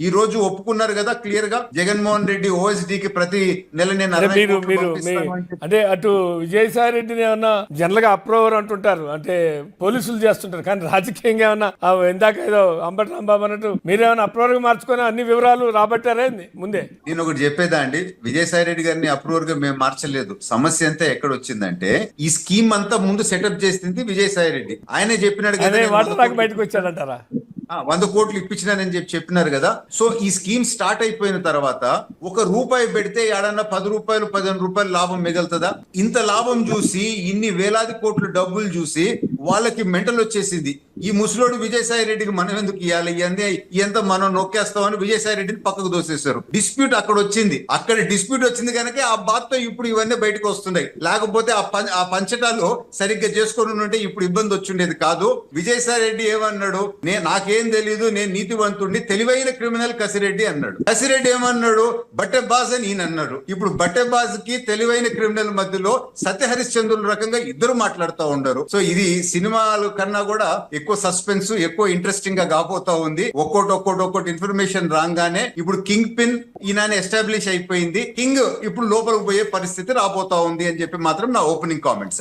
ఈ రోజు ఒప్పుకున్నారు కదా క్లియర్గా? జగన్మోహన్ రెడ్డి ఓఎస్డి కి ప్రతి నెల నేను మీరు అంటే అటు విజయసాయి రెడ్డిని ఏమన్నా జనరల్గా అప్రూవర్ అంటుంటారు. అంటే పోలీసులు చేస్తుంటారు. కానీ రాజకీయంగా ఏమన్నా ఇందాక ఏదో అంబటి రాంబాబు అన్నట్టు మీరేమన్నా అప్రూవర్గా మార్చుకొని అన్ని వివరాలు రాబట్టారే ముందే. నేను ఒకటి చెప్పేదా అండి? విజయసాయి రెడ్డి గారిని అప్రూవర్గా మేము మార్చలేదు. సమస్య అంతా ఎక్కడ వచ్చిందంటే ఈ స్కీమ్ అంతా ముందు సెటప్ చేసింది విజయసాయి రెడ్డి ఆయనే చెప్పినాడు కదా వాటర్ బయటకు వచ్చాడంటారా? వంద కోట్లు ఇప్పించినానని చెప్పి చెప్పినారు కదా. సో ఈ స్కీమ్ స్టార్ట్ అయిపోయిన తర్వాత ఒక రూపాయి పెడితే ఏడన్నా పది రూపాయలు పదిహేను రూపాయలు లాభం మిగులుతుందా? ఇంత లాభం చూసి ఇన్ని వేలాది కోట్లు డబ్బులు చూసి వాళ్ళకి మెంటల్ వచ్చేసింది. ఈ ముసలోడు విజయసాయి రెడ్డికి మనం ఎందుకు ఇవ్వాలి ఇవన్నీ ఎంత మనం నొక్కేస్తామని విజయసాయి రెడ్డిని పక్కకు దోసేశారు. డిస్ప్యూట్ అక్కడ వచ్చింది. అక్కడ డిస్ప్యూట్ వచ్చింది కనుక ఆ బాధతో ఇప్పుడు ఇవన్నీ బయటకు వస్తున్నాయి. లేకపోతే ఆ పంచ ఆ పంచటాలు సరిగ్గా చేసుకొని ఉంటే ఇప్పుడు ఇబ్బంది వచ్చిండేది కాదు. విజయసాయి రెడ్డి ఏమన్నాడు? నేను నాకేం తెలియదు నేను నీతివంతుడిని తెలివైన క్రిమినల్ కసిరెడ్డి అన్నాడు. కసిరెడ్డి ఏమన్నాడు? బట్టె బాజ్ అని ఈయన అన్నాడు. ఇప్పుడు బట్టె బాజ్కి తెలివైన క్రిమినల్ మధ్యలో సత్య హరిశ్చంద్రుల రకంగా ఇద్దరు మాట్లాడుతూ ఉండరు సో ఇది సినిమాలు కన్నా కూడా ఎక్కువ సస్పెన్స్ ఎక్కువ ఇంట్రెస్టింగ్గా కాబోతా ఉంది. ఒక్కోటి ఒక్కోటి ఒక్కోటి ఇన్ఫర్మేషన్ రాగానే ఇప్పుడు కింగ్ పిన్ ఈయన ఎస్టాబ్లిష్ అయిపోయింది. కింగ్ ఇప్పుడు లోపలికి పోయే పరిస్థితి రాబోతా ఉంది అని చెప్పి మాత్రం నా ఓపెనింగ్ కామెంట్స్